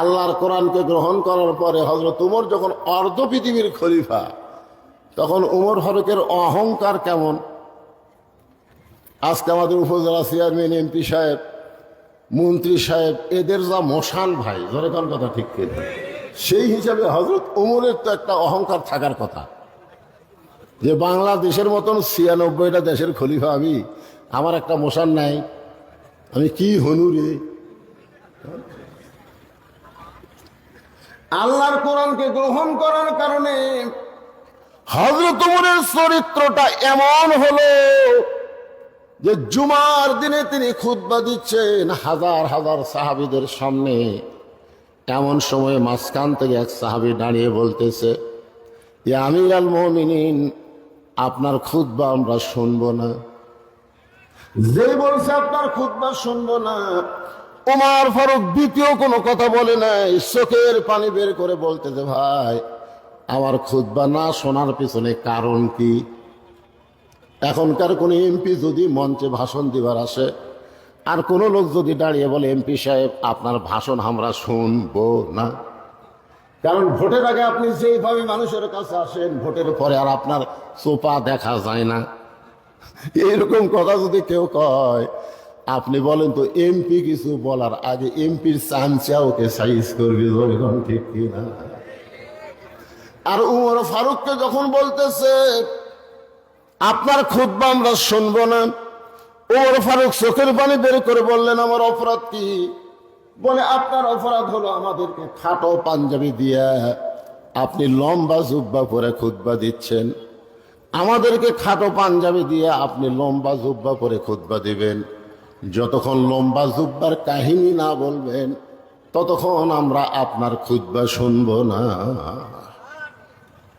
আল্লাহর কোরআনকে গ্রহণ করার পরে হজরত উমর যখন অর্ধ পৃথিবীর খলিফা, তখন উমর ফারুকের অহংকার কেমন? আজকে আমাদের উপজেলা চেয়ারম্যান, এমপি সাহেব, মন্ত্রী সাহেব, এদের যা মশাল ভাই, ধরে কোন কথা ঠিক কিনা সেই হিসাবে হজরত উমরের তো একটা অহংকার থাকার কথা। যে বাংলাদেশের মতন ছিয়ানব্বইটা দেশের খলিফা আমি, আমার একটা মশান নাই, আমি কি হনু রে? আল্লাহর কোরআনকে গ্রহণ করার কারণে হজরত চরিত্রটা এমন হলো যে জুমার দিনে তিনি খুতবা দিচ্ছেন হাজার হাজার সাহাবিদের সামনে। এমন সময় মাঝখান থেকে এক সাহাবি দাঁড়িয়ে বলতেছে যে আমির আল মমিনিন, আপনার খুতবা আমরা শুনব না। যে বলছে, আপনার খুতবা শুনব না। উমার ফারুক দ্বিতীয় কোনো কথা বলে নাই। চোখের পানি বের করে বলতেছে ভাই, আমার খুতবা না শোনার পিছনে কারণ কি? এখনকার কোনো এমপি যদি মঞ্চে ভাষণ দিবার আসে, আর কোনো লোক যদি দাঁড়িয়ে বলে, এমপি সাহেব, আপনার ভাষণ আমরা শুনব না। কারণ ভোটের আগে আপনি যেইভাবে মানুষের কাছে আসেন, ভোটের পরে আর আপনার সোপা দেখা যায় না। এইরকম কথা যদি কেউ কয় আপনি বলেন তো এমপি কিছু বলার আগে এমপির চামচা ওকে সাইজ করবে যখন ঠিক কিনা আর উমর ফারুককে যখন বলতেছে, আপনার খুদ্া আমরা শুনব না। ওমর ফারুক চোখের পানি বের করে বললেন, আমার অপরাধ কি? বলে, আপনার অপরাধ হলো আমাদেরকে খাটো পাঞ্জাবি দিয়া আপনি লম্বা জুব্বা পরে খুদ্া দিচ্ছেন। আমাদেরকে খাটো পাঞ্জাবি দিয়ে আপনি লম্বা জুব্বা পরে খুদ্া দিবেন। যতক্ষণ লম্বা জুব্বার কাহিনী না বলবেন, ততক্ষণ আমরা আপনার খুদ্া শুনব না।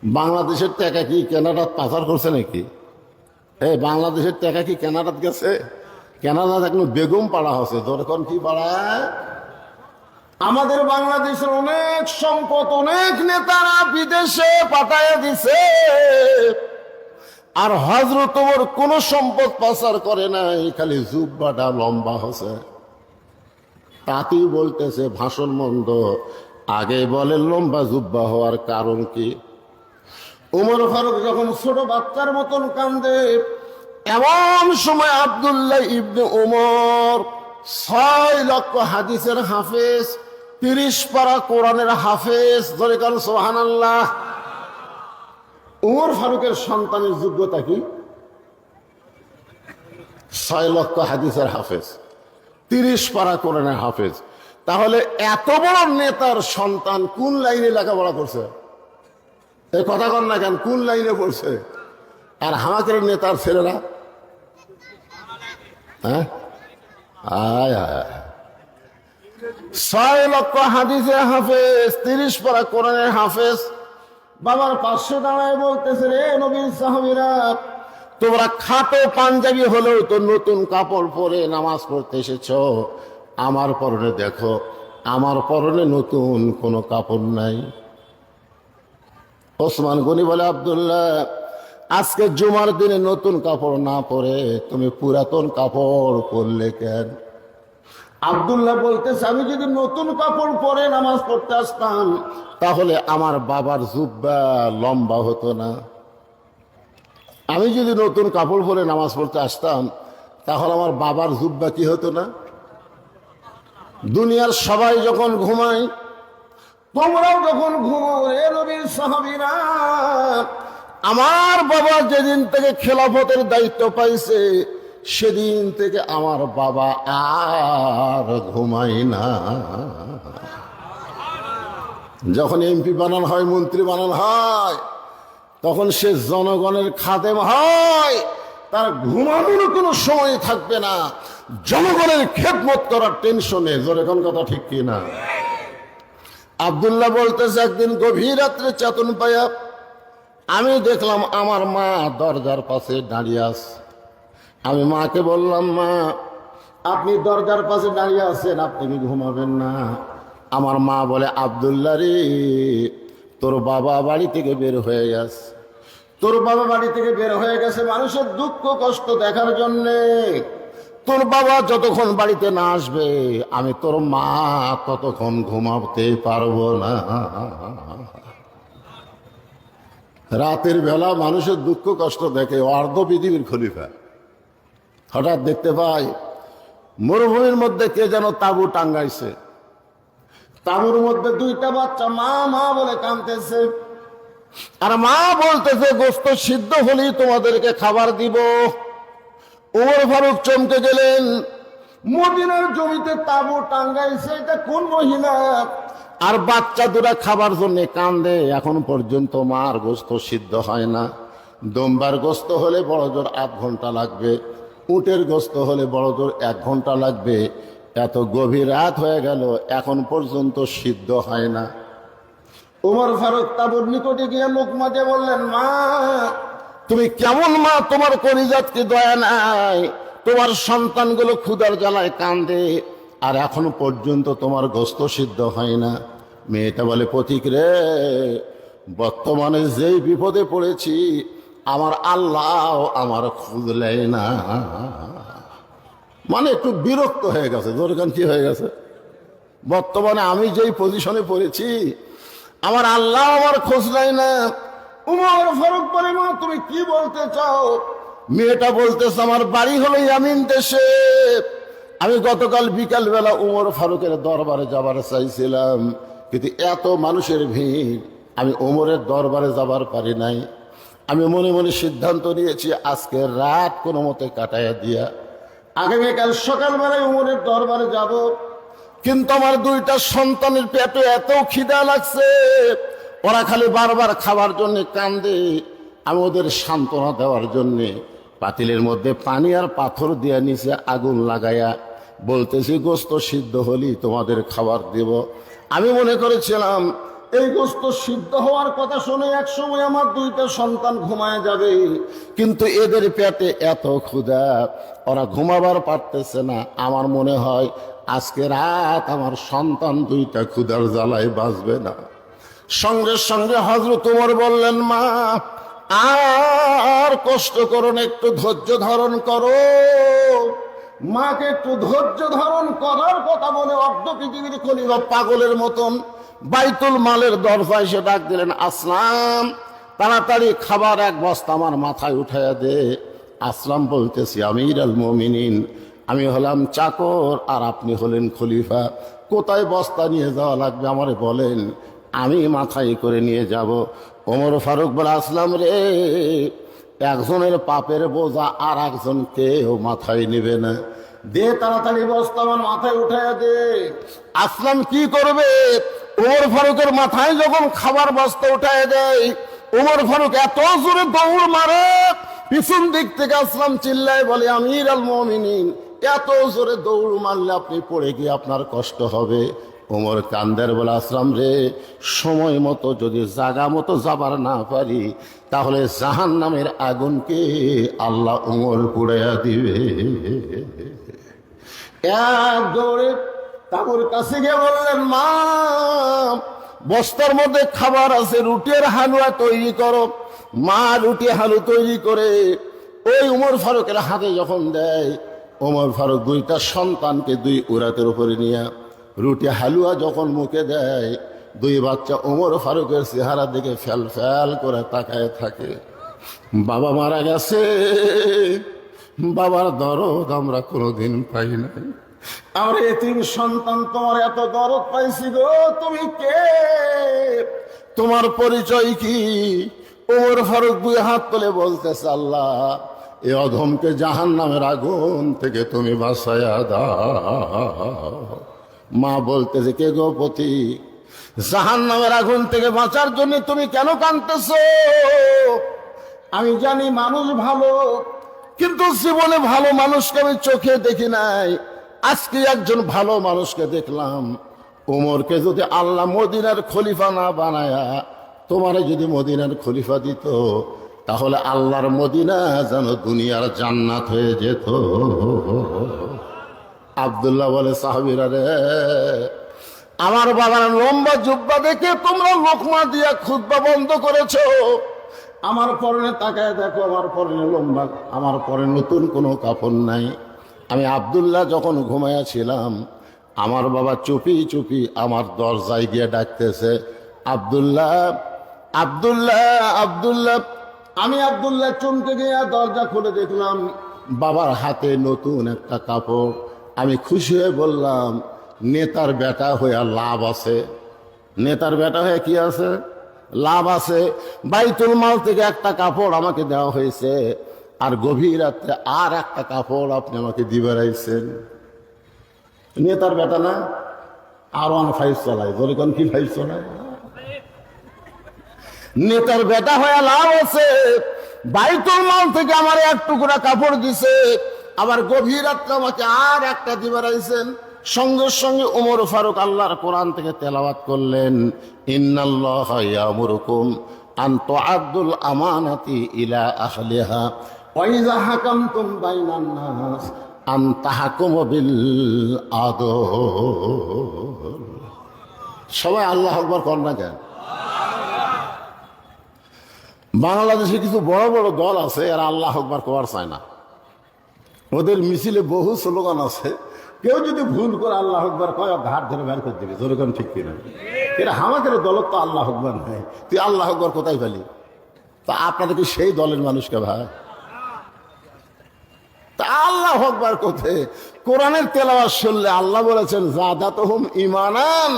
বাংলাদেশের টাকা কি কেনাডাত পাচার করছে নাকি? এ, বাংলাদেশের টাকা কি কেনাডাত গেছে? কেনাডাত এখন বেগম পাড়া হচ্ছে যখন কি পাড়া? আমাদের বাংলাদেশের অনেক সম্পদ, অনেক নেতারা বিদেশে পাঠায় দিছে। আর হজরত ওর কোন সম্পদ পাচার করে নাই, খালি জুব্বাটা লম্বা হচ্ছে তাতেই বলতেছে, ভাষণ মন্দ। আগে বলে লম্বা জুব্বা হওয়ার কারণ কি? উমর ফারুক যখন ছোট বাচ্চার মতন কান্দে, এমন সময় আবদুল্লাহ ইবনে উমর ছয় লক্ষ হাদিসের হাফেজ, তিরিশ পারা কোরআনের হাফেজ, ধরে কারণ সোহান আল্লাহ উমর ফারুকের সন্তানের যোগ্যতা কি? ছয় লক্ষ হাদিসের হাফেজ, তিরিশ পারা কোরআনের হাফেজ। তাহলে এত বড় নেতার সন্তান কোন লাইনে লেখাপড়া করছে? এই কথা কন না কেন, কোন লাইনে পড়ছে? আর হামাকের নেতার ছেলেরা? হ্যাঁ? আয় আয় ছয় লক্ষ হাদিসে হাফেজ, তিরিশ পারা কোরআনের হাফেজ বাবার পাশে দাঁড়ায় বলতেছে, রে নবীন সাহাবিরা, তোমরা খাটো পাঞ্জাবি হলেও তো নতুন কাপড় পরে নামাজ পড়তে এসেছ। আমার পরনে দেখো, আমার পরনে নতুন কোনো কাপড় নাই। ওসমান গনি বলে, আবদুল্লাহ, আজকে জুমার দিনে নতুন কাপড় না পরে তুমি পুরাতন কাপড় পরলে কেন? আবদুল্লাহ বলতেছে, আমি যদি নতুন কাপড় পরে নামাজ পড়তে আসতাম, তাহলে আমার বাবার জুব্বা লম্বা হতো না। আমি যদি নতুন কাপড় পরে নামাজ পড়তে আসতাম, তাহলে আমার বাবার জুব্বা কি হতো না? দুনিয়ার সবাই যখন ঘুমায়, তোমরাও যখন ঘুমো রে নবীর সাহাবীরা, আমার বাবা যেদিন থেকে খেলাফতের দায়িত্ব পাইছে সেদিন থেকে আমার বাবা আর ঘুমাই না। যখন এমপি বানানো হয়, মন্ত্রী বানানো হয়, তখন সে জনগণের খাদেম হয়। তার ঘুমানোর কোনো সময় থাকবে না। জনগণের খেদমত করার টেনশনে কোন কথা ঠিক কি না? আবদুল্লাহ বলতেছে, একদিন গভীর রাত্রে চেতন পাইয়া আমি দেখলাম আমার মা দরজার পাশে দাঁড়িয়ে আছে। আমি মাকে বললাম, মা, আপনি দরজার পাশে দাঁড়িয়ে আছেন, আপনি কি ঘুমাবেন না? আমার মা বলে আবদুল্লা রে, তোর বাবা বাড়ি থেকে বের হয়ে গেছে। তোর বাবা বাড়ি থেকে বের হয়ে গেছে মানুষের দুঃখ, কষ্ট দেখার জন্যে। তোর বাবা যতক্ষণ বাড়িতে না আসবে, আমি তোর মা ততক্ষণ ঘুমাতে পারব না। রাতের বেলা মানুষের দুঃখ, কষ্ট দেখে অর্ধ পৃথিবীর খলিফা। হঠাৎ দেখতে পাই মরুভূমির মধ্যে কে যেন তাবু টাঙ্গাইছে। তাবুর মধ্যে দুইটা বাচ্চা মা মা বলে কাঁদতেছে। আর মা বলতেছে, গোস্ত সিদ্ধ হলেই তোমাদেরকে খাবার দিব। ওমর ফারুক চমকে গেলেন। মদিনার জমিতে তাবু টাঙ্গাইছে, এটা কোন মহিলা আর বাচ্চা দুরা খাবার জন্য কান্দে। এখন পর্যন্ত মার গোস্ত সিদ্ধ হয় না। দোমবার গোস্ত হলে বড় জোর আধ ঘণ্টা লাগবে। উটের গোস্ত হলে বড় এক ঘণ্টা লাগবে। এত গভীর রাত হয়ে গেল, এখন পর্যন্ত সিদ্ধ হয় না। উমর ফারুক তাবুর নিকটে গিয়ে লোকমা মাঝে বললেন, মা, তুমি কেমন মা? তোমার কলিজাতকে দয়া নাই? তোমার সন্তানগুলো ক্ষুদার জ্বালায় কান্দে। আর এখন পর্যন্ত তোমার গোস্ত সিদ্ধ হয় না। মেয়েটা বলে, পথিক রে, বর্তমানে যেই বিপদে পড়েছি আমার আল্লাহ আমার খুঁজলেই না। মানে একটু বিরক্ত হয়ে গেছে দরকার কি হয়ে গেছে। বর্তমানে আমি যেই পজিশনে পড়েছি, আমার আল্লাহ আমার খোঁজ নাই না। উমর ফারুক বলে, মা, তুমি কি বলতে চাও? মেয়েটা বলতেছে, আমার বাড়ি হলো ইয়ামিন দেশে। আমি গতকাল বিকাল বেলা উমর ফারুকের দরবারে যাবার চাইছিলাম, কিন্তু এত মানুষের ভিড়, আমি উমরের দরবারে যাবার পারি নাই। আমি মনে মনে সিদ্ধান্ত নিয়েছি, আজকে রাত কোনো মতে কাটাইয়া দিয়া আগামীকাল সকালবেলায় উমরের দরবারে যাব। কিন্তু আমার দুইটা সন্তানের পেটে এত খিদা লাগছে, ওরা খালি বারবার খাবার জন্য কান্দে। আমি ওদের সান্ত্বনা দেওয়ার জন্যে পাতিলের মধ্যে পানি আর পাথর দিয়ে নিচে আগুন লাগাইয়া বলতেছি, গোস্ত সিদ্ধ হলি তোমাদের খাবার দেব। আমি মনে করেছিলাম এই গোস্ত সিদ্ধ হওয়ার কথা শুনে এক সময় আমার দুইটা সন্তান ঘুমায় যাবে। কিন্তু এদের পেটে এত ক্ষুধা, ওরা ঘুমাবার পারতেছে না। আমার মনে হয় আজকে রাত আমার সন্তান দুইটা ক্ষুধার জ্বালায় বাঁচবে না। সঙ্গে সঙ্গে হজরত তোমার বললেন, মা, আর কষ্ট করো না, একটু ধৈর্য ধারণ করো। মাকে একটু ধৈর্য ধারণ করার কথা বলে অর্ধ পৃথিবীর খলিফা পাগলের মতন বাইতুল মালের দরজায় সে ডাক দিলেন, আসলাম। তাড়াতাড়ি খাবার এক বস্তা আমার মাথায় উঠাইয়া দে। আসলাম বলতেছি, আমির আল মমিনিন। আমি হলাম চাকর, আর আপনি হলেন খলিফা। কোথায় বস্তা নিয়ে যাওয়া লাগবে আমারে বলেন। আমি মাথায় করে নিয়ে যাব। ওমর ফারুক বলে, আসলাম রে। একজনের পাপের বোঝা আর একজন কেউ মাথায় নেবে না। দে তাড়াতাড়ি বস্তা আমার মাথায় উঠাইয়া দে। আসলাম কি করবে? ওমর ফারুকের মাথায় যখন খাবার বস্তা উঠায় দেয় ওমর ফারুক এত জোরে দৌড় মারে, পিছন দিক থেকে আসলাম চিল্লায় বলে, আমির আল মমিনিন, এত জোরে দৌড় মারলে আপনি পড়ে গিয়ে আপনার কষ্ট হবে। ওমর কান্দের বলে, আসলাম রে, সময় মতো যদি জাগা মতো যাবার না পারি, তাহলে জাহান নামের আগুনকে আল্লাহ উমর পুড়াইয়া দিবে। এক দৌড়ে তাবুর কাছে গিয়ে বললেন, মা, বস্তার মধ্যে খাবার আছে, রুটির হালুয়া তৈরি করো। মা রুটি, হালু তৈরি করে ওই উমর ফারুকের হাতে যখন দেয় ওমর ফারুক দুইটা সন্তানকে দুই উরাতের উপরে নিয়ে রুটি, হালুয়া যখন মুখে দেয়, দুই বাচ্চা ওমর ফারুকের চেহারা দিকে ফ্যাল ফ্যাল করে তাকায় থাকে। বাবা মারা গেছে, বাবার দরদ আমরা কোনোদিন পাই নাই। আমার এতিম সন্তান, তোমার এত দরদ পাইছি গো, তুমি কে? তোমার পরিচয় কি? ওমর ফারুক দুই হাত তুলে বলতেছে, আল্লাহ, এ অধমকে জাহান নামের আগুন থেকে তুমি বাসায়া দাও। মা বলতেছে, কে গো পতি? জাহান নামের আগুন থেকে বাঁচার জন্য তুমি কেন কাঁদতেছো? আমি জানি মানুষ ভালো, কিন্তু জীবনে ভালো মানুষকে আমি চোখে দেখি নাই। আজকে একজন ভালো মানুষকে দেখলাম। ওমরকে যদি আল্লাহ মদিনার খলিফা না বানায়া তোমারে যদি মদিনার খলিফা দিত, তাহলে আল্লাহর মদিনা যেন দুনিয়ার জান্নাত হয়ে যেত। আবদুল্লাহ বলে, সাহাবিরা রে, আমার বাবার লম্বা জুব্বা দেখে তোমরা লোকমা দিয়া খুদ্া বন্ধ করেছ। আমার পরনে তাকায় দেখো, আমার পরনে লম্বা, আমার পরে নতুন কোনো কাপড় নাই। আমি আবদুল্লাহ যখন ঘুমাইয়াছিলাম আমার বাবা চুপি চুপি আমার দরজায় গিয়ে ডাকতেছে, আবদুল্লাহ আবদুল্লাহ আবদুল্লাহ। আমি আবদুল্লাহ চমকে গিয়ে দরজা খুলে দেখলাম, বাবার হাতে নতুন একটা কাপড়। আমি খুশি হয়ে বললাম, নেতার বেটা হয়ে লাভ আছে। নেতার বেটা হয়ে কি আছে? লাভ আছে। বাইতুল মাল থেকে একটা কাপড় আমাকে দেওয়া হয়েছে। আর গভীর রাত্রে আর একটা কাপড় আপনি আমাকে দিবে রাইছেন নেতার বেটা না? আর ওয়ান ফাইভ চালায়। বলে কোন, কি ফাইভ চালায়? নেতার বেটা হয়ে লাভ আছে। বাইতুল মাল থেকে আমার এক টুকরা কাপড় দিছে। আবার গভীর রাত্রে আমাকে আর একটা দিবে রাইছেন সঙ্গে সঙ্গে উমর ফারুক আল্লাহর কোরআন থেকে তেলাওয়াত করলেন, ইন্নাল্লাহ ইয়ামুরুকুম আন তুআদ্দুল আমানাতি ইলা আহলিহা। সবাই আল্লাহ আকবার কর না কেন? বাংলাদেশে কিছু বড় বড় দল আছে, এরা আল্লাহ আকবার করার চায় না। ওদের মিছিলে বহু স্লোগান আছে, কেউ যদি ভুল করে আল্লাহ আকবর কয় ঘাট ধরে বের করে দিবে যেরকম ঠিক কিনা? এটা আমাদের দলত তো আল্লাহ আকবর নাই তুই আল্লাহ আকবর কোথায় পেলি? তা আপনাদের কি সেই দলের মানুষকে ভাই। তা আল্লাহ হকবার কোথায়? কোরআনের তেলাওয়াত শুনলে আল্লাহ বলেছেন জাদাত হুম ইমানান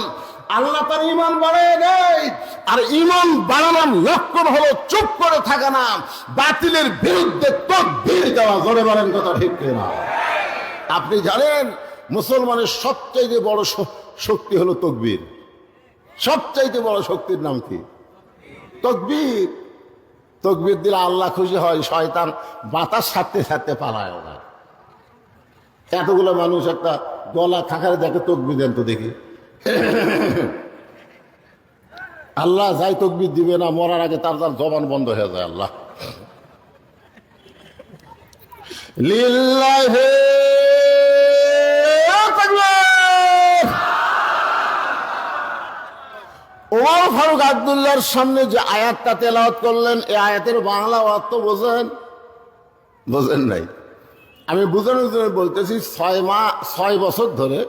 আল্লাহ তার ইমান বাড়ায় দেয়। আর ইমান বাড়ানোর লক্ষণ হলো চুপ করে থাকা না, বাতিলের বিরুদ্ধে তকবীর দেওয়া, জোরে বলেন কথা ঠিক কিনা? আপনি জানেন, মুসলমানের সবচাইতে বড় শক্তি হলো তকবীর। সবচাইতে বড় শক্তির নাম কি? তকবীর। তকবীর দিলে আল্লাহ খুশি হয়, শয়তান বাতাস ছাড়তে ছাড়তে পালায় ওরা এতগুলো মানুষ একটা গলা থাকার দেখে তকবীর দেন তো দেখি। আল্লাহ যাই তকবীর দিবে না, মরার আগে তার তার জবান বন্ধ হয়ে যায় আল্লাহ। লিল্লাহে তাকবীর। ওমর ফারুক আবদুল্লাহর সামনে যে আয়াতটা তেলাওয়াত করলেন, এই আয়াতের বাংলা অর্থ বোঝেন? বোঝেন নাই। আমি বোঝানোর জন্য বলতেছি, ছয় মা, ছয় বছর ধরে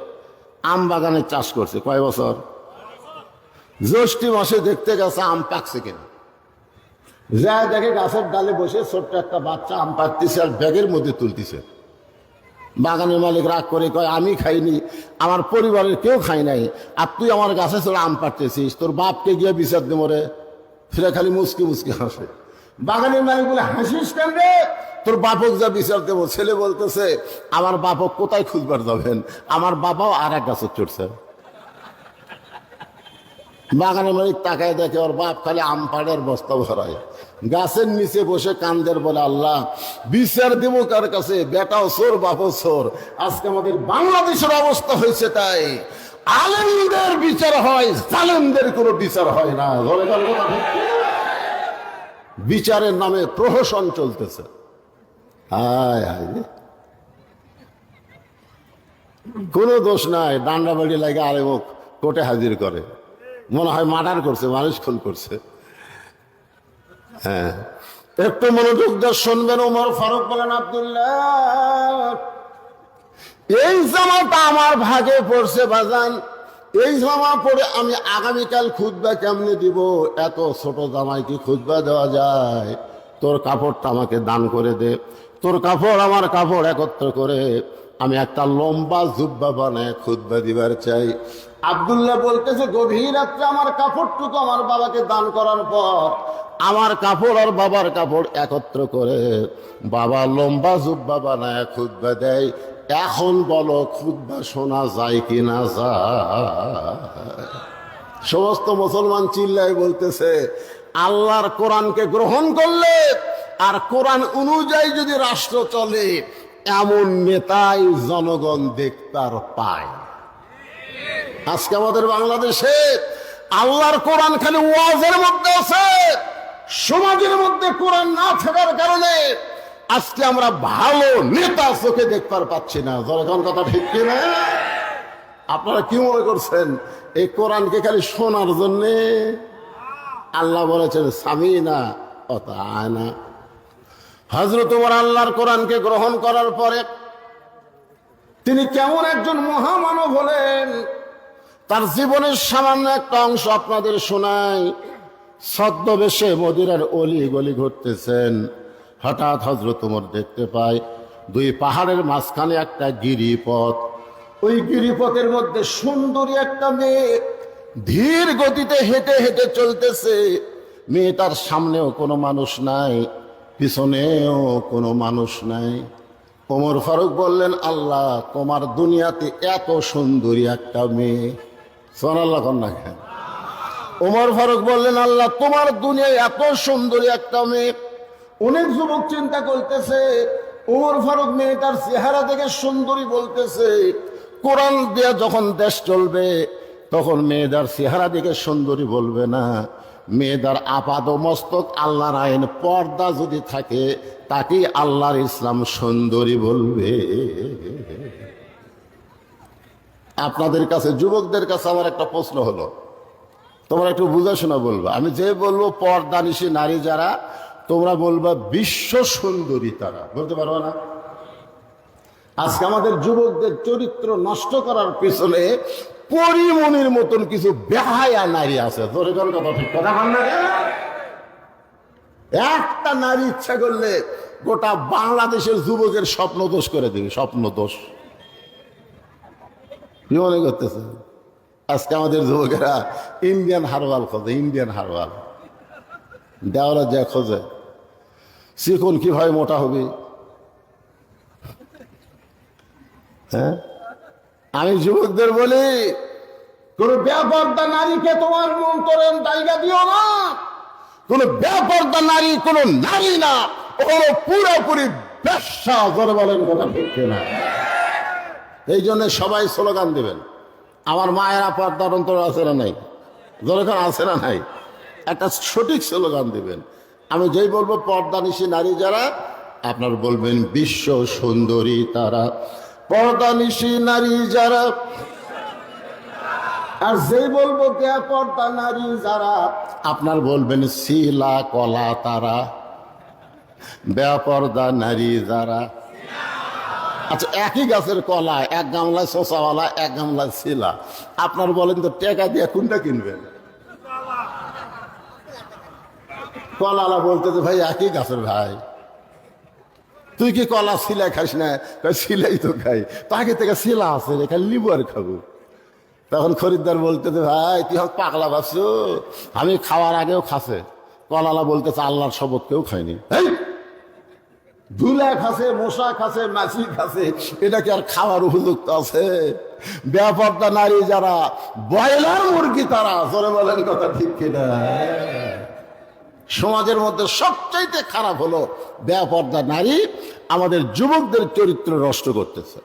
আম বাগানে চাষ করছে। কয় বছর? জ্যৈষ্ঠী মাসে দেখতে গেছে আম পাকছে কিনা। যা দেখে গাছের ডালে বসে ছোট্ট একটা বাচ্চা আম পাকতেছে আর ব্যাগের মধ্যে তুলতেছে। বাগানের মালিক রাগ করে কয়, আমি খাইনি, আমার পরিবারের কেউ খাই নাই। আর তুই আমার গাছে চলে আম পাড়তেছিস, তোর বাপকে গিয়ে বিচার দে মরে ফিরে খালি মুসকি মুসকি হাসে। বাগানের মালিক বলে, হাসিস কেন রে? তোর বাপক যা বিচার দেবো, ছেলে বলতেছে, আমার বাপক কোথায় খুঁজবার যাবেন? আমার বাবাও আর এক গাছে চড়ছে। বাগানের মালিক তাকায় দেখে, ওর বাপ খালি আম পাড়ের বস্তা ভরায়। গাছের নিচে বসে কান্দের বলে, আল্লাহ, বিচার দেব কার কাছে? বেটাও সোর, বাপও সোর। আজকে আমাদের বাংলাদেশের অবস্থা হয়েছে তাই। আলেমদের বিচার হয়, জালেমদের কোনো বিচার হয় না? বিচারের নামে প্রহসন চলতেছে। হায় হায় কোনো দোষ নাই, ডান্ডা বাড়ি লাগে আলেমক কোর্টে হাজির করে। মনে হয় মার্ডার করছে, মানুষ খুন করছে। হ্যাঁ। একটু মনোযোগ দিয়ে শুনবেন ওমর ফারুক বলেন আব্দুল্লাহ। এই জামাটা আমার ভাগে পড়ছে বাজান। এই জামা পরে আমি আগামীকাল খুদবা কেমনে দিব? এত ছোট জামাই কি খুদবা দেওয়া যায়? তোর কাপড়টা আমাকে দান করে দে। তোর কাপড় আমার কাপড় একত্র করে আমি একটা লম্বা জুব্বা বানায় খুদবা দিবার চাই। আবদুল্লাহ বলতেছে, গভীর রাত্রে আমার কাপড়টুকু আমার বাবাকে দান করার পর আমার কাপড় আর বাবার কাপড় একত্র করে বাবা লম্বা জুব্বা বানায় খুদবা দেয়। এখন বলো, খুদ্া শোনা যায় কি না যায়? সমস্ত মুসলমান চিল্লাই বলতেছে, আল্লাহর কোরআনকে গ্রহণ করলে আর কোরআন অনুযায়ী যদি রাষ্ট্র চলে, এমন নেতাই জনগণ দেখতার পায় আজকে আমাদের বাংলাদেশে আল্লাহর কোরআন খালি ওয়াজের মধ্যে আছে, সমাজের মধ্যে কোরআন না থাকার কারণে আজকে আমরা ভালো নেতা চোখে দেখতে পাচ্ছি না। জনগণ কথা ঠিক কিনা আপনারা কি মনে করছেন? এই কোরআনকে খালি শোনার জন্যে আল্লাহ বলেছেন স্বামী না অত আয়না হজরত তোমার আল্লাহর কোরআনকে গ্রহণ করার পরে তিনি কেমন একজন মহামানব হলেন তার জীবনের সামান্য একটা অংশ আপনাদের শোনায় ছদ্মবেশে মদিরার অলি গলি ঘুরতেছেন। হঠাৎ হজরত উমর দেখতে পায় দুই পাহাড়ের মাঝখানে একটা গিরিপথ। ওই গিরিপথের মধ্যে সুন্দরী একটা মেয়ে ধীর গতিতে হেঁটে হেঁটে চলতেছে। মেয়েটার সামনেও কোনো মানুষ নাই, পিছনেও কোনো মানুষ নাই। ওমর ফারুক বললেন, আল্লাহ, তোমার দুনিয়াতে এত সুন্দরী একটা মেয়ে। সোনাল্লাহ কন্যা খান ওমর ফারুক বললেন, আল্লাহ, তোমার দুনিয়ায় এত সুন্দরী একটা মেয়ে। অনেক যুবক চিন্তা করতেছে ওমর ফারুক মেয়েটার চেহারা দেখে সুন্দরী বলতেছে। কোরআন দিয়ে যখন দেশ চলবে, তখন মেয়েদার চেহারা দেখে সুন্দরী বলবে না। মেয়েদার আপাদ মস্তক আল্লাহর আইন পর্দা যদি থাকে, তাকেই আল্লাহর ইসলাম সুন্দরী বলবে। আপনাদের কাছে, যুবকদের কাছে আমার একটা প্রশ্ন হলো। তোমরা একটু বুঝাশোনা বলবা। আমি যে বলব পর্দানিশী নারী যারা, তোমরা বলবা বিশ্ব সুন্দরী তারা। বলতে পারব না? আজকে আমাদের যুবকদের চরিত্র নষ্ট করার পিছনে পরিমণির মতন কিছু বেহায়া নারী আছে। তোর কথা ঠিক কথা একটা নারী ইচ্ছা করলে গোটা বাংলাদেশের যুবকের স্বপ্ন দোষ করে দিবে স্বপ্ন দোষ কি মনে করতেছে। আজকে আমাদের যুবকেরা ইন্ডিয়ান হারওয়াল খোঁজে, ইন্ডিয়ান হারওয়াল দেওয়ালা যা খোঁজে। চিকন কীভাবে মোটা হবে? হ্যাঁ? আমি যুবকদের বলি, কোন ব্যাপারটা নারীকে তোমার মন করেন জায়গা দিও না। কোন ব্যাপারটা নারী, কোন নারী না। ও পুরোপুরি ব্যবসা করে বলেন কথা না। এই জন্য সবাই স্লোগান দেবেন। আমার মায়েরা পর্দার অন্তর আছে না নাই? যেরকম আছে না নাই? একটা সঠিক স্লোগান দিবেন। আমি যেই বলব পর্দানিশী নারী যারা, আপনার বলবেন বিশ্ব সুন্দরী তারা। পর্দানিশী নারী যারা, আর যেই বলব কে পর্দা নারী যারা, আপনার বলবেন শিলা কলা তারা। বেপর্দা নারী যারা আচ্ছা একই গাছের কলা এক গামলায় শোষাওয়ালা এক গামলায় শিলা। আপনার বলেন তো, টেকা দিয়ে কোনটা কিনবেন? কলালা বলতে তো ভাই, একই গাছের ভাই। তুই কি কলা শিলা খাস না? শিলাই তো খাই। তো আগে থেকে শিলা আছে এখানে লিবু আর খাব। তখন খরিদ্দার বলতে ভাই, তুই হোক পাগলা বাসু আমি খাওয়ার আগেও খাসে। কলালা বলতেছে আল্লাহর শপথ কেউ খাইনি এই ধুলা খাসে মশা খাসে মাছি খাসে, এটা কি আর খাওয়ার উপযুক্ত আছে? ব্যাপারটা নারী যারা বয়লার মুরগি তারা, জোরে বলেন কথা ঠিক কিনা? সমাজের মধ্যে সবচাইতে খারাপ হলো ব্যাপর্দা নারী, আমাদের যুবকদের চরিত্র নষ্ট করতেছে।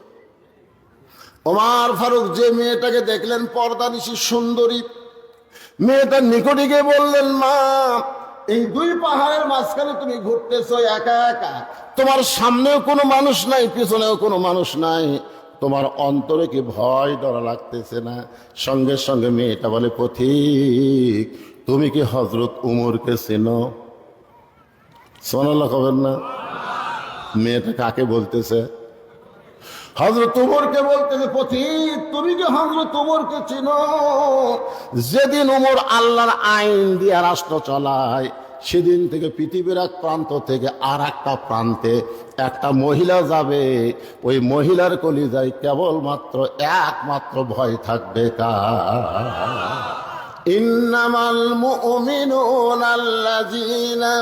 ওমার ফারুক, যে মেয়েটাকে দেখলেন পর্দানিশী সুন্দরী মেয়েটার নিকটে গিয়ে বললেন, মা, এই দুই পাহাড়ের মাঝখানে তুমি ঘুরতেছো একা একা তোমার সামনেও কোনো মানুষ নাই, পিছনেও কোনো মানুষ নাই। তোমার অন্তরে কি ভয় ডরা লাগতেছে না? সঙ্গে সঙ্গে মেয়েটা বলে, পথিক, তুমি কি হজরত উমরকে চেনো? সোনাল্লা খবর না। মেয়েটা কাকে বলতেছে? হজরত উমরকে বলতেছে, পথিক, তুমি কি হজরত উমরকে চিনো? যেদিন উমর আল্লাহর আইন দিয়ে রাষ্ট্র চলায় সেদিন থেকে পৃথিবীর এক প্রান্ত থেকে আর একটা প্রান্তে একটা মহিলা যাবে ওই মহিলার কলিজায় কেবলমাত্র একমাত্র ভয় থাকবে কার ইন্নামাল মুমিনুন আল্লাযীনা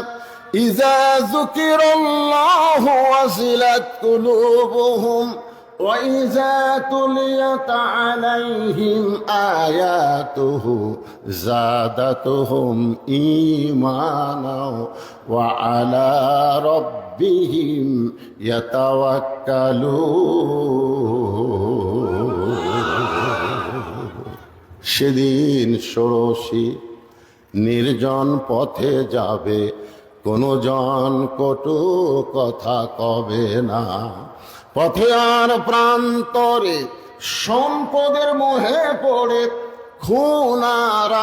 ইযা যুকিরাল্লাহু ওয়াজিলাত কুলুবুহুম وإذا تليت عليهم آياته زادتهم إيمانا وعلى ربهم يتوكلون সেদিন ষোড়শী নির্জন পথে যাবে কোনো জন কটু কথা কবে না পথে আর প্রান্তরে সম্পদের মোহে পড়ে খুন আর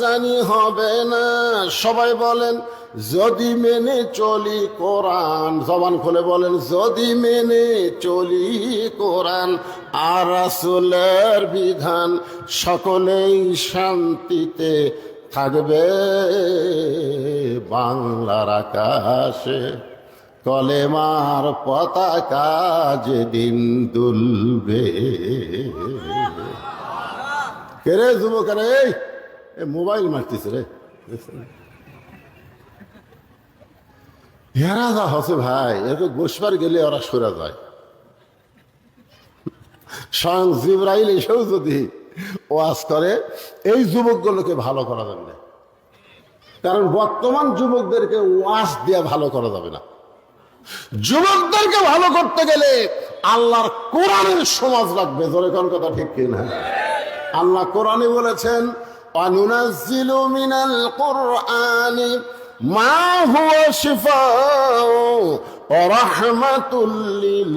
জানি হবে না। সবাই বলেন, যদি মেনে চলি কোরআন। জবান খুলে বলেন, যদি মেনে চলি কোরআন আর রাসূলের বিধান সকলেই শান্তিতে থাকবে। বাংলার আকাশে কলেমার পতাকা যেদিন দুলবে। কে রে যুবক রে এই মোবাইল মারতিস রে। হেরা যা হসে ভাই, এরকম গোসবার গেলে ওরা সরে যায়। স্বয়ং জিব্রাইল এসেও যদি ওয়াজ করে, এই যুবকগুলোকে ভালো করা যাবে না। কারণ বর্তমান যুবকদেরকে ওয়াজ দিয়ে ভালো করা যাবে না। যুবকদেরকে ভালো করতে গেলে আল্লাহর কোরআনের সমাজ লাগবে, জোরে কোন কথা ঠিক কিনা? আল্লাহ কোরআনে বলেছেন অনুনাজ্জিলু মিনাল কোরআনি, মা হুয়া শিফাউ ওয়া রাহমাতুল লিল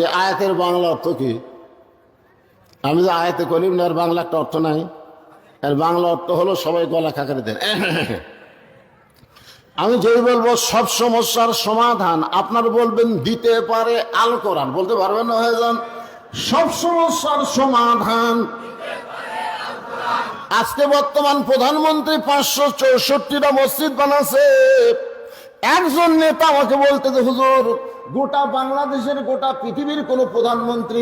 এই আয়াতের বাংলা অর্থ কি? আমি যে আয়াতে করিম না, এর বাংলা একটা অর্থ নাই। এর বাংলা অর্থ হলো সবাই গলা খাকারে দেন। আমি যেই বলব, সব সমস্যার সমাধান। আপনার বলবেন, দিতে পারে আল কোরআন। বলতে পারবেন না হয়ে যান সব সমস্যার সমাধান। আজকে বর্তমান প্রধানমন্ত্রী পাঁচশো চৌষট্টিটা মসজিদ বানাচ্ছে। একজন নেতা আমাকে বলতে হুজুর গোটা বাংলাদেশের, গোটা পৃথিবীর কোনো প্রধানমন্ত্রী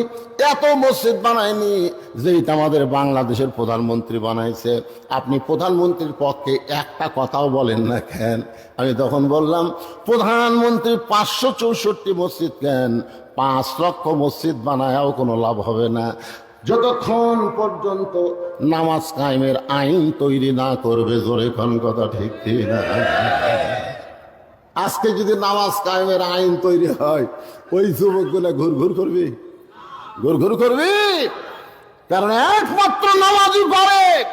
এত মসজিদ বানায়নি যেটা আমাদের বাংলাদেশের প্রধানমন্ত্রী বানাইছে। আপনি প্রধানমন্ত্রীর পক্ষে একটা কথাও বলেন না কেন? আমি তখন বললাম, প্রধানমন্ত্রী পাঁচশো চৌষট্টি মসজিদ কেন? পাঁচ লক্ষ মসজিদ বানায়াও কোনো লাভ হবে না। যতক্ষণ পর্যন্ত নামাজ কায়েমের আইন তৈরি না করবে, জোরে কোন কথা ঠিক না আজকে যদি নামাজ কায়েমের আইন তৈরি হয়, ওই যুবকগুলো ঘুর ঘুর করবি। ঘুর ঘুর করবি। কারণ একমাত্র নামাজই পারে।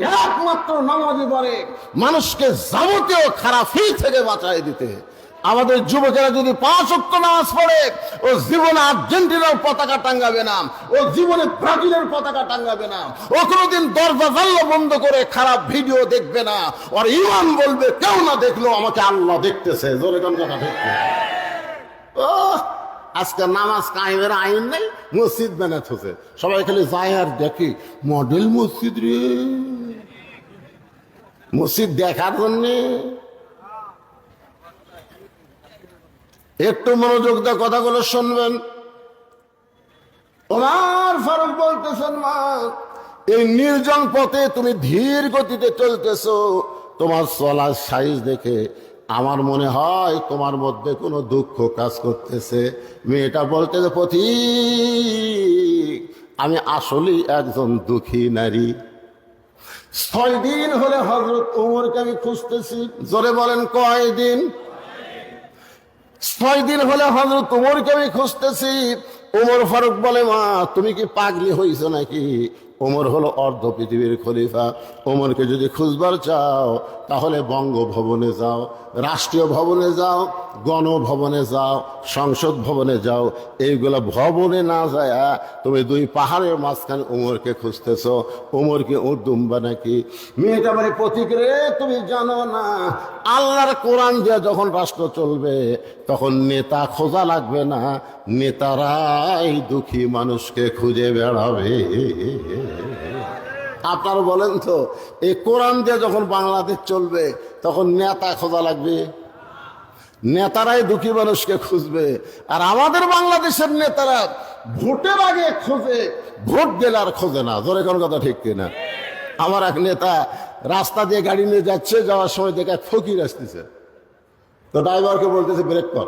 একমাত্র নামাজই পারে। মানুষকে যাবতীয় খারাপই থেকে বাঁচাই দিতে। আমাদের যুবকেরা যদি পাঁচ অক্ট নামাজ পড়ে, ও জীবনে আর্জেন্টিনার পতাকা টাঙ্গাবে না, ও জীবনে ব্রাজিলের পতাকা টাঙ্গাবে না, ও কোনোদিন দরজা জানলা বন্ধ করে খারাপ ভিডিও দেখবে না ওর ইমান বলবে, কেউ না দেখল, আমাকে আল্লাহ দেখতেছে। জোরে কোন কথা দেখবে ও আজকে নামাজ কায়েমের আইন নেই, মসজিদ বানাতে হচ্ছে। সবাই খালি যায় আর দেখি, মডেল মসজিদ রে। মসজিদ দেখার জন্যে একটু মনোযোগ দিয়ে কথাগুলো শুনবেন। ওমার ফারুক বলতেছেন, মা, এই নির্জন পথে তুমি ধীর গতিতে চলতেছো। তোমার চলার সাইজ দেখে আমার মনে হয় তোমার মধ্যে কোনো দুঃখ কাজ করতেছে। মেয়েটা বলতেছে পথি আমি আসলেই একজন দুঃখী নারী। ছয় দিন হলে হজরত উমরকে আমি খুঁজতেছি। জোরে বলেন কয় দিন ছয় দিন হলে হজরত উমরকে আমি খুঁজতেছি। উমর ফারুক বলে, মা, তুমি কি পাগলি হইছ নাকি? ওমর হলো অর্ধ পৃথিবীর খলিফা। ওমরকে যদি খুঁজবার চাও, তাহলে বঙ্গভবনে যাও, রাষ্ট্রীয় ভবনে যাও, গণভবনে যাও, সংসদ ভবনে যাও। এইগুলো ভবনে না যায় তুমি দুই পাহাড়ের মাঝখানে উমরকে খুঁজতেছ। উমরকে উর্দুম্বা নাকি? মেয়েটা মানে প্রতীক রে, তুমি জানো না, আল্লাহর কোরআন দিয়ে যখন রাষ্ট্র চলবে, তখন নেতা খোঁজা লাগবে না। নেতারাই দুঃখী মানুষকে খুঁজে বেড়াবে। আপনারা বলেন তো, এই কোরআন দিয়ে যখন বাংলাদেশ চলবে, তখন নেতা খোঁজা লাগবে? নেতারাই দুঃখী মানুষকে খুঁজবে। আর আমাদের বাংলাদেশের নেতারা ভোটের আগে খোঁজে, ভোট দিলে আর খোঁজে না। ধরে কোনো কথা ঠিক কিনা? আমার এক নেতা রাস্তা দিয়ে গাড়ি নিয়ে যাচ্ছে, যাওয়ার সময় দেখে ফকির আসতেছে। তো ড্রাইভারকে বলতেছে, ব্রেক কর।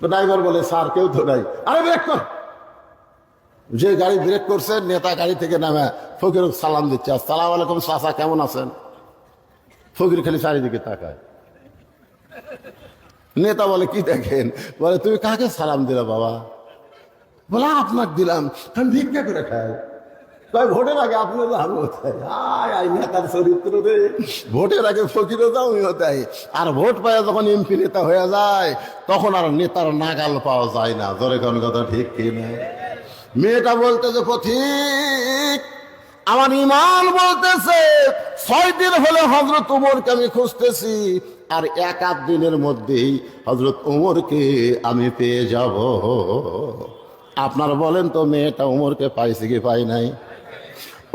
তো ড্রাইভার বলে, স্যার, কেউ তো নাই। আরে, ব্রেক কর। যে গাড়ি ব্রেক করছে, নেতা গাড়ি থেকে নামে ফকির সালাম দিচ্ছে। আসসালাম আলাইকুম, চাচা কেমন আছেন? ফকির খালি চারিদিকে তাকায়। নেতা বলে, কি দেখেন? বলে, তুমি কাকে সালাম দিলে বাবা? বলে, আপনাকে দিলাম। আমি ভিক্ষা করে খাই। কয়, ভোটের আগে আপনি যান কোথায় আয় আই নেতার চরিত্র রে। ভোটের আগে ফকিরে যাও তাই। আর ভোট পায় যখন এমপি নেতা হয়ে যায়, তখন আর নেতার নাগাল পাওয়া যায় না। জোরে কোন কথা ঠিক কিনা মেয়েটা বলতেছে পথিক আমার ইমান বলতেছে, ছয় দিন হলে হজরত উমরকে আমি খুঁজতেছি, আর এক আধ দিনের মধ্যেই হজরত উমরকে আমি পেয়ে যাব। আপনার বলেন তো, মেয়েটা উমরকে পাইছে কি পাই নাই?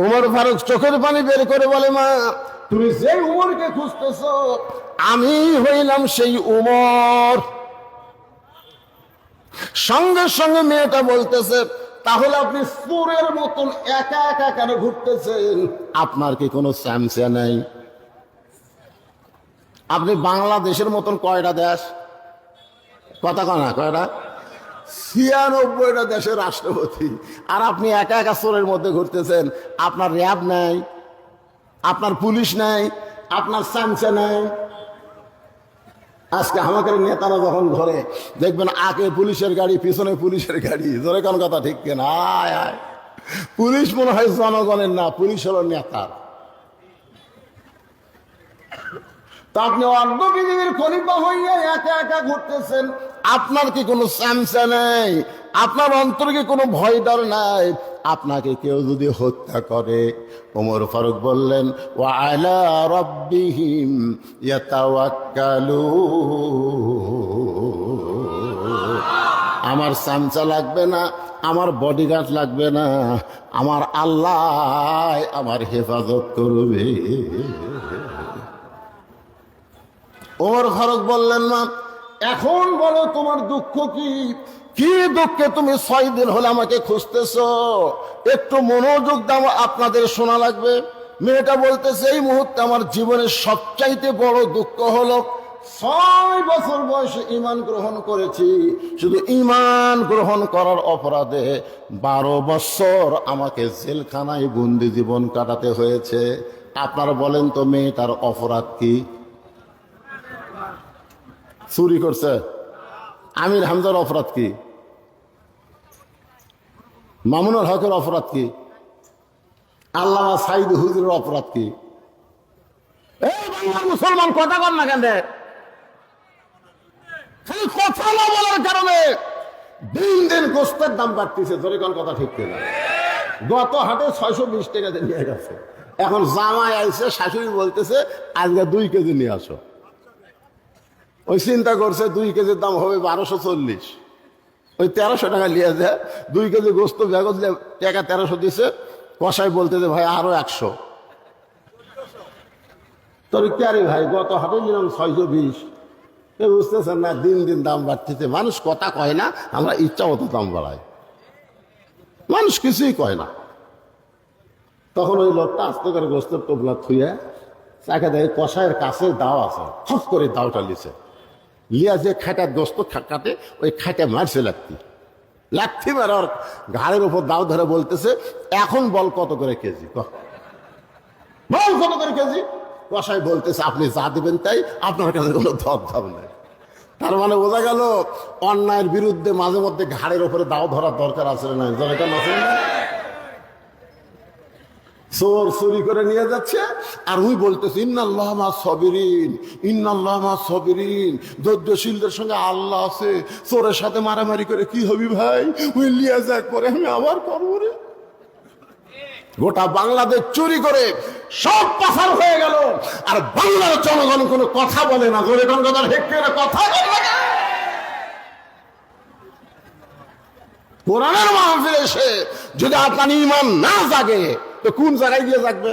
উমর ফারুক চোখের পানি বের করে বলে, মা, তুমি যে উমরকে খুঁজতেছ, আমি হইলাম সেই উমর। সঙ্গে সঙ্গে মেয়েটা বলতেছে তাহলে আপনি সুরের মতন একা একা কেন ঘুরতেছেন? আপনার কি কোনো স্যামসা নাই? আপনি বাংলাদেশের মতন কয়টা দেশ? কথা কনা কয়টা ছিয়ানব্বইটা দেশের রাষ্ট্রপতি। আর আপনি একা একা চোরের মধ্যে ঘুরতেছেন। আপনার র্যাব নাই, আপনার পুলিশ নাই, আপনার স্যামসা নাই। আজকে আমাদের নেতারা যখন ধরে, দেখবেন আগে পুলিশের গাড়ি, পিছনে পুলিশের গাড়ি। ধরে কোন কথা ঠিক কেনা? আয় আয়। পুলিশ মনে হয় জনগণের না, পুলিশ হলো নেতার। তা আপনি অর্ধ পৃথিবীর খলিফা হইয়া একা একা ঘুরতেছেন। আপনার কি কোনো স্যামসা নেই? আপনার অন্তরে কি কোনো ভয় ডর নাই? আপনাকে কেউ যদি হত্যা করে, ওমর ফারুক বললেন ও আলা রব্বিহিম ইয়াতাওয়াক্কালু। আমার সামচা লাগবে না, আমার বডিগার্ড লাগবে না, আমার আল্লাহ আমার হেফাজত করবে। ওমর ফারুক বললেন না এখন বলো তোমার দুঃখ কি? কি দুঃখে তুমি ছয় দিন হলে আমাকে খুঁজতেছ? একটু মনোযোগ দাও, আপনাদের শোনা লাগবে। মেয়েটা বলতেছে, এই মুহূর্তে আমার জীবনের সবচাইতে বড় দুঃখ হলো ছয় বছর বয়সে ইমান গ্রহণ করেছি। শুধু ইমান গ্রহণ করার অপরাধে বারো বছর আমাকে জেলখানায় বন্দি জীবন কাটাতে হয়েছে। আপনারা বলেন তো মেয়েটার অপরাধ কি? চুরি করছে। আমির হামজার অপরাধ কি? মামুনুল হকের অপরাধ কি? আল্লামা সাইদ হুজুরের অপরাধ কি? এই মুসলমান কথা কর না কেন? খালি কথা না বলার কারণে দিন দিন গোস্তের দাম বাড়তেছে, ধরে কোন কথা ঠিক কিনা? গত হাটে ছয়শো বিশ টাকা নিয়ে গেছে। এখন জামাই আইছে, শাশুড়ি বলতেছে, আজকে দুই কেজি নিয়ে আসো। ওই চিন্তা করছে দুই কেজির দাম হবে বারোশো চল্লিশ। ওই তেরোশো টাকা নিয়ে যায় দুই কেজি গোস্ত ব্যাগত টাকা তেরোশো দিছে কষাই বলতে যে, ভাই, আরও একশো। তোর ক্যারে ভাই, গত হাটে নিলাম ছয়শো বিশ। এ বুঝতেছেন না, দিন দিন দাম বাড়তেছে। মানুষ কথা কয় না, আমরা ইচ্ছা মতো দাম বাড়াই। মানুষ কিছুই কয় না। তখন ওই লোকটা আস্তে করে গোস্তের টোপলা থুয়ে তাকে দেখে কষায়ের কাছে দাও আছে হস করে দাওটা লিছে লিয়া যে খাটা দোস্ত কাটে, ওই খাটা মারছে লাগতি লাগতি মার ওর ঘাড়ের উপর দাও ধরে বলতেছে, এখন বল কত করে কেজি? বল কত করে কেজি? কষাই বলতেছে, আপনি যা দেবেন তাই, আপনার কাছে কোনো ধপ নেই। তার মানে বোঝা গেল, অন্যায়ের বিরুদ্ধে মাঝে মধ্যে ঘাড়ের উপরে দাও ধরার দরকার আছে না জনগণ আছে না চোর চুরি করে নিয়ে যাচ্ছে। আর উনি বলতেছে, ইন্নাল্লাহ মা সবিরিন, ইন্নাল্লাহ মা সবিরিন, ধৈর্যশীলদের সঙ্গে আল্লাহ আছে। চোরের সাথে মারামারি করে কি হবি ভাই? ওই লিয়া যাক করে আমি আবার করব রে। গোটা বাংলাদেশ চুরি করে সব পাচার হয়ে গেল। আর বাংলার জনগণ কোনো কথা বলে না। কথা কথা বলে না। কোরআনের মাহফিল এসে যদি আপনার ইমান না জাগে তো কোন জায়গায় গিয়ে জাগবে